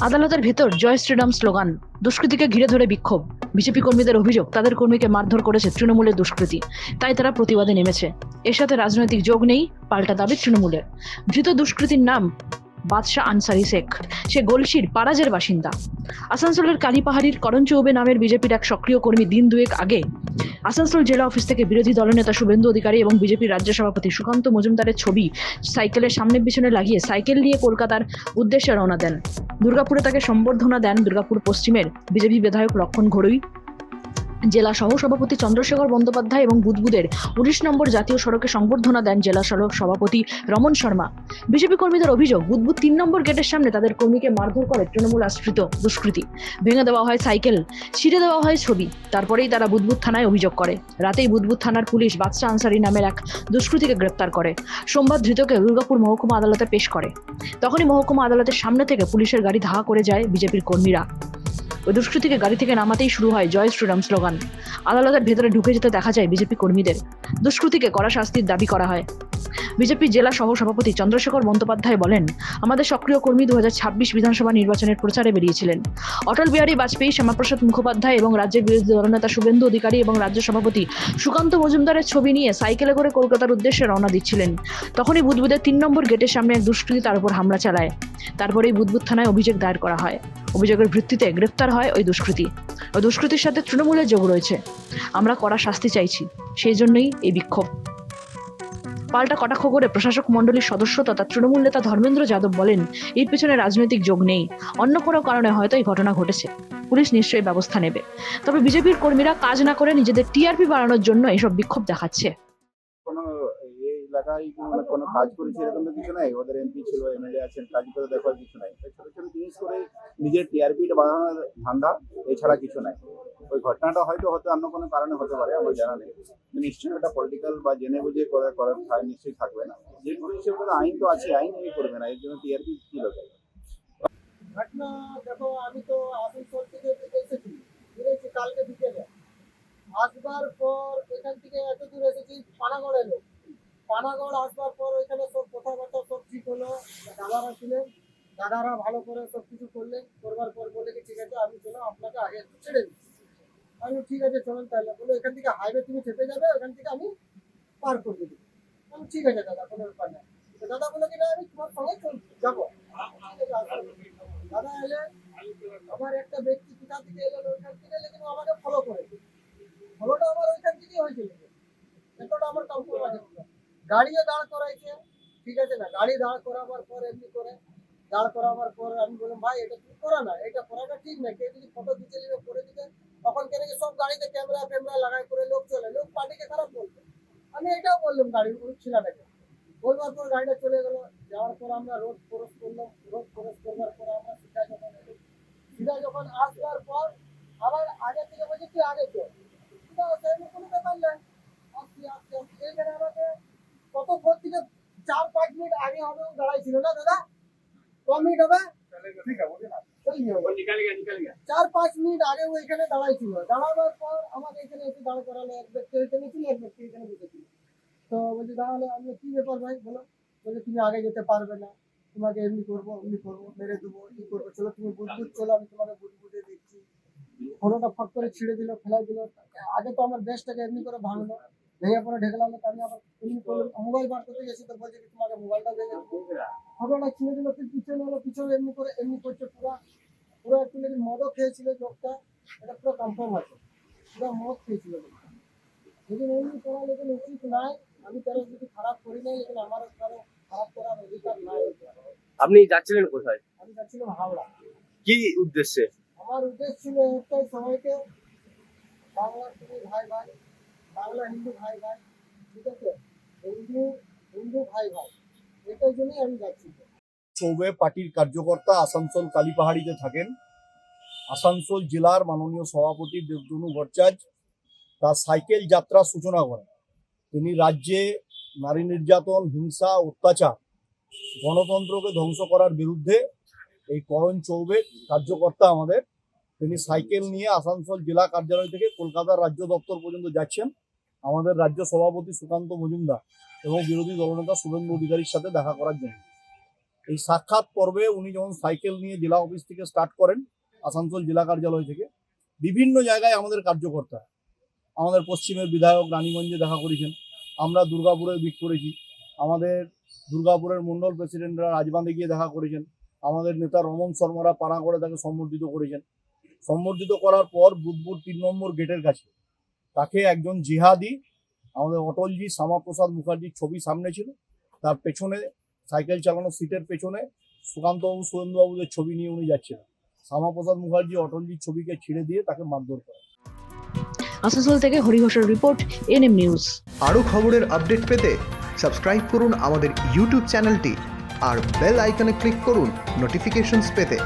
আদালতের ভেতর জয় শ্রীরাম স্লোগান, দুষ্কৃতিকে ঘিরে ধরে বিক্ষোভ। বিজেপি কর্মীদের অভিযোগ, তাদের কর্মীকে মারধর করেছে তৃণমূলের দুষ্কৃতি। তাই তারা প্রতিবাদে নেমেছে। এর সাথে রাজনৈতিক যোগ নেই, পাল্টা দাবি তৃণমূলের। ধৃত দুষ্কৃতির নাম বাদশাহ আনসারি শেখ। সে গলসির পারাজের বাসিন্দা। আসানসোলের কালীপাহাড়ির করণ চৌবে নামের বিজেপির এক সক্রিয় কর্মী দিন দুয়েক আগে আসানসোল জেলা অফিস থেকে বিরোধী দলনেতা শুভেন্দু অধিকারী এবং বিজেপির রাজ্য সভাপতি সুকান্ত মজুমদারের ছবি সাইকেলের সামনে পিছনে লাগিয়ে সাইকেল নিয়ে কলকাতার উদ্দেশ্যে রওনা দেন। দুর্গাপুরে তাকে সম্বর্ধনা দেন দুর্গাপুর পশ্চিমের বিজেপি বিধায়ক লক্ষণ ঘড়ুই জেলা সহ সভাপতি চন্দ্রশেখর বন্দ্যোপাধ্যায় এবং বুদবুদের উনিশ নম্বর জাতীয় সড়কে সংবর্ধনা দেন জেলা সড়ক সভাপতি রমন শর্মা। বিজেপি কর্মীদের অভিযোগ বুদবুদ তিন নম্বর গেটের সামনে তাদের কর্মীকে মারধর করে তৃণমূল আশ্রিত দুষ্কৃতী। ভেঙে দেওয়া হয় সাইকেল, ছিঁড়ে দেওয়া হয় ছবি, তারপরেই তারা বুদবুদ থানায় অভিযোগ করে। রাতেই বুদবুদ থানার পুলিশ বাদশা আনসারি নামের এক দুষ্কৃতীকে গ্রেপ্তার করে। সোমবার ধৃতকে দুর্গাপুর মহকুমা আদালতে পেশ করে। তখনই মহকুমা আদালতের সামনে থেকে পুলিশের গাড়ি ধাওয়া করে যায় বিজেপির কর্মীরা। ওই দুষ্কৃতীকে গাড়ি থেকে নামাতেই শুরু হয় জয় শ্রীরাম স্লোগান। আদালতের ভেতরে ঢুকে যেতে দেখা যায় বিজেপি কর্মীদের। দুষ্কৃতীকে কড়া শাস্তির দাবি করা হয়। বিজেপি জেলা সহ সভাপতি চন্দ্রশেখর বন্দ্যোপাধ্যায় বলেন, আমাদের সক্রিয় কর্মী দু হাজার ছাব্বিশ বিধানসভা নির্বাচনের প্রচারে বেরিয়েছিলেন। অটল বিহারী বাজপেয়ী, শ্যামাপ্রসাদ মুখোপাধ্যায় এবং রাজ্যের বিরোধী দলনেতা শুভেন্দু অধিকারী এবং রাজ্য সভাপতি সুকান্ত মজুমদারের ছবি নিয়ে সাইকেলে করে কলকাতার উদ্দেশ্যে রওনা দিচ্ছিলেন। তখনই বুদবুদের তিন নম্বর গেটের সামনে এক দুষ্কৃতী তার উপর হামলা চালায়। তারপরেই বুদবুদ থানায় অভিযোগ দায়ের করা হয়। অভিযোগের ভিত্তিতে গ্রেফতার হয় ওই দুষ্কৃতী। ওই দুষ্কৃতীর সাথে তৃণমূলের যোগ রয়েছে। আমরা কড়া শাস্তি চাইছি। সেই জন্যই এই বিক্ষোভ। পাল্টা কটাক্ষ করে প্রশাসক মণ্ডলীর সদস্য তথা তৃণমূল নেতা ধর্মেন্দ্র যাদব বলেন, এর পেছনে রাজনৈতিক যোগ নেই। অন্য কোনো কারণে হয়তো এই ঘটনা ঘটেছে। পুলিশ নিশ্চয়ই ব্যবস্থা নেবে। তবে বিজেপির কর্মীরা কাজ না করে নিজেদের টিআরপি বাড়ানোর জন্য এসব বিক্ষোভ দেখাচ্ছে। কোনো কোনো কাজ করেছে এরকম তো কিছু নাই। ওদের এমপি ছিল, এমএলএ আছেন, কাজ করে দেখার কিছু নাই। ছোট ছোট জিনিস করে নিজের টিআরপি বাড়ানোর ধান্দা এছাড়া কিছু নাই। ওই ঘটনাটা হয়তো হতে অন্য কোনো কারণে হতে পারে, আমার জানা নেই। নিশ্চয়ই ওটা পলিটিক্যাল বা জেনে বুঝে করে করার ঠাঁই নিশ্চয়ই থাকবে না। যে কোনো হিসেবে আইন তো আছে, আইন এই করবে না? এর জন্য টিআরপি কি লোকে ঘটনা দেখো, আমি তো আসানসোল থেকে এসেছি। ফিরেছি কালকে বিকেলে। আসবার পর এখান থেকে এত দূর এসেছি, পানাগড় এলো। পানাগড় আসবার পর ওইখানে সব কথাবার্তা সব ঠিক হলো। দাদারা ছিলেন। দাদারা ভালো করে সব কিছু করলেন। করবার পর বলে কি ঠিক আছে, আমি চলো, আপনাকে আগে ছেড়ে দিচ্ছি। আমি ঠিক আছে, চলুন তাহলে। বলে এখান থেকে হাইওয়ে তুমি চেপে যাবে, ওখান থেকে আমি পার করে দেবো। আমি, ঠিক আছে, দাদা, কোনো ব্যাপার না। দাদা বলে কি, না, আমি তোমার সঙ্গে যাব। দাদা এলেন আমার একটা ব্যক্তি কোথা থেকে এলেন ওইখান থেকে লেকিন ও আমাকে ফলো করে। ফলোটা আমার ওইখান থেকেই হয়েছিল এতটা আমার কম্প্রোমাইজ গাড়িও দাঁড় করাইছে, ঠিক আছে না? গাড়ি দাঁড় করাবার পর এমনি করে, দাঁড় করাবার পর আমি বললাম, ভাই, এটা তুমি করা না, এটা করাটা ঠিক না। কেউ যদি ফটো দিতে নেবে, করে দিতে তখন কেন সব গাড়িতে ক্যামেরা ফ্যামেরা লাগাই করে লোক চলে। লোক পার্টিকে খারাপ বলতো আমি এটাও বললাম গাড়ি ছেলেটাকে বলবার পর গাড়িটা চলে গেল। যাওয়ার পর আমরা রোড ক্রস করলাম। রোড ক্রস করবার পর আমরা সিধা যখন সিধা যখন আসবার পর আবার আগে থেকে বলছি, তুই আগে চল। কোনো ব্যাপার নেই আসছি আসছি আসছি। এইখানে আমাকে কতক্ষণ থেকে চার পাঁচ মিনিট আগে হবে ও দাঁড়াই ছিল না দাদা? ক মিনিট হবে? চল চার পাঁচ মিনিট আগে ও এখানে দাঁড়াই ছিল দাঁড়াবার পর আমাকে এখানে এসে দাঁড় করালো এক ব্যক্তি এখানে ছিল এক ব্যক্তি এখানে বসেছিল তো বলছি তাহলে আমি কি ব্যাপার ভাই? বলো। বলে তুমি আগে যেতে পারবে না। তোমাকে এমনি করব এমনি করব মেরে দেবো কি করব? চলো তুমি বুঝবুঝ চলো আমি তোমাকে বুঝবুঝে দেখছি। ফোনটা ফট করে ছিঁড়ে দিল ফেলাই দিল। আগে তো আমার দেশটাকে এমনি করে ভাঙলো। ভেঙে পরে ঢেকে লাগল আমি আবার এমনি করলাম মোবাইল বার করতে গেছি তো বলছে তোমাকে মোবাইলটা ভেঙে দেবো ফটোটা ছিঁড়ে দিল পিছনে হলো পিছনে এমনি করে এমনি করছে পুরো পুরো একটু লেকিন মদও খেয়েছিল লোকটা এটা পুরো কনফার্ম আছে। পুরো মদ খেয়েছিল লোকটা। লেকিন এমনি করা লেকিন উচিত নাই আমি কারও যদি খারাপ করি নাই লেকিন আমার কারও খারাপ করার অধিকার নাই। আপনি যাচ্ছিলেন কোথায়? আমি যাচ্ছিলাম হাওড়া। কি উদ্দেশ্যে? আমার উদ্দেশ্য ছিল একটাই সবাইকে বাংলা তুমি ভাই ভাই বাংলা হিন্দু ভাই ভাই, ঠিক আছে? হিন্দু হিন্দু ভাই ভাই এটার জন্যই আমি যাচ্ছি। চৌবে পার্টির কার্যকর্তা আসানসোল কালীপাহাড়িতে থাকেন। আসানসোল জেলার মাননীয় সভাপতি দেবদনু ভট্টাচার্য তার সাইকেল যাত্রা সূচনা করেন। তিনি রাজ্যে নারী নির্যাতন, হিংসা, অত্যাচার গণতন্ত্রকে ধ্বংস করার বিরুদ্ধে এই করণ চৌবে কার্যকর্তা আমাদের তিনি সাইকেল নিয়ে আসানসোল জেলা কার্যালয় থেকে কলকাতার রাজ্য দপ্তর পর্যন্ত যাচ্ছেন। আমাদের রাজ্য সভাপতি সুকান্ত মজুমদার এবং বিরোধী দলনেতা শুভেন্দু অধিকারীর সাথে দেখা করার জন্য। এই সাক্ষাৎ পর্বে উনি যখন সাইকেল নিয়ে জেলা অফিস থেকে স্টার্ট করেন আসানসোল জেলা কার্যালয় থেকে, বিভিন্ন জায়গায় আমাদের কার্যকর্তা, আমাদের পশ্চিমের বিধায়ক রানীগঞ্জে দেখা করেছেন, আমরা দুর্গাপুরে বিট করেছি, আমাদের দুর্গাপুরের মন্ডল প্রেসিডেন্টরা রাজবাঁধে গিয়ে দেখা করেছেন, আমাদের নেতা রমন শর্মারা পানাগড়ে তাকে সম্বর্ধিত করেছেন। সম্বর্ধিত করার পর বুধপুর তিন নম্বর গেটের কাছে। তাকে একজন জিহাদি আমাদের অটলজি শ্যামাপ্রসাদ মুখার্জির ছবি সামনে ছিল। তার পেছনে সাইকেল চালানো সিটের পেছনে সুকান্তবাবু সুরেন্দ্রবাবুদের ছবি নিয়ে উনি যাচ্ছিলেন। শ্যামাপ্রসাদ মুখার্জি অটলজির ছবিকে ছিঁড়ে দিয়ে তাকে মারধর করে আসানসোল থেকে হরিঘোষের রিপোর্ট এনএম নিউজ। আরও খবরের আপডেট পেতে সাবস্ক্রাইব করুন আমাদের ইউটিউব চ্যানেলটি আর বেল আইকনে ক্লিক করুন নোটিফিকেশনস পেতে।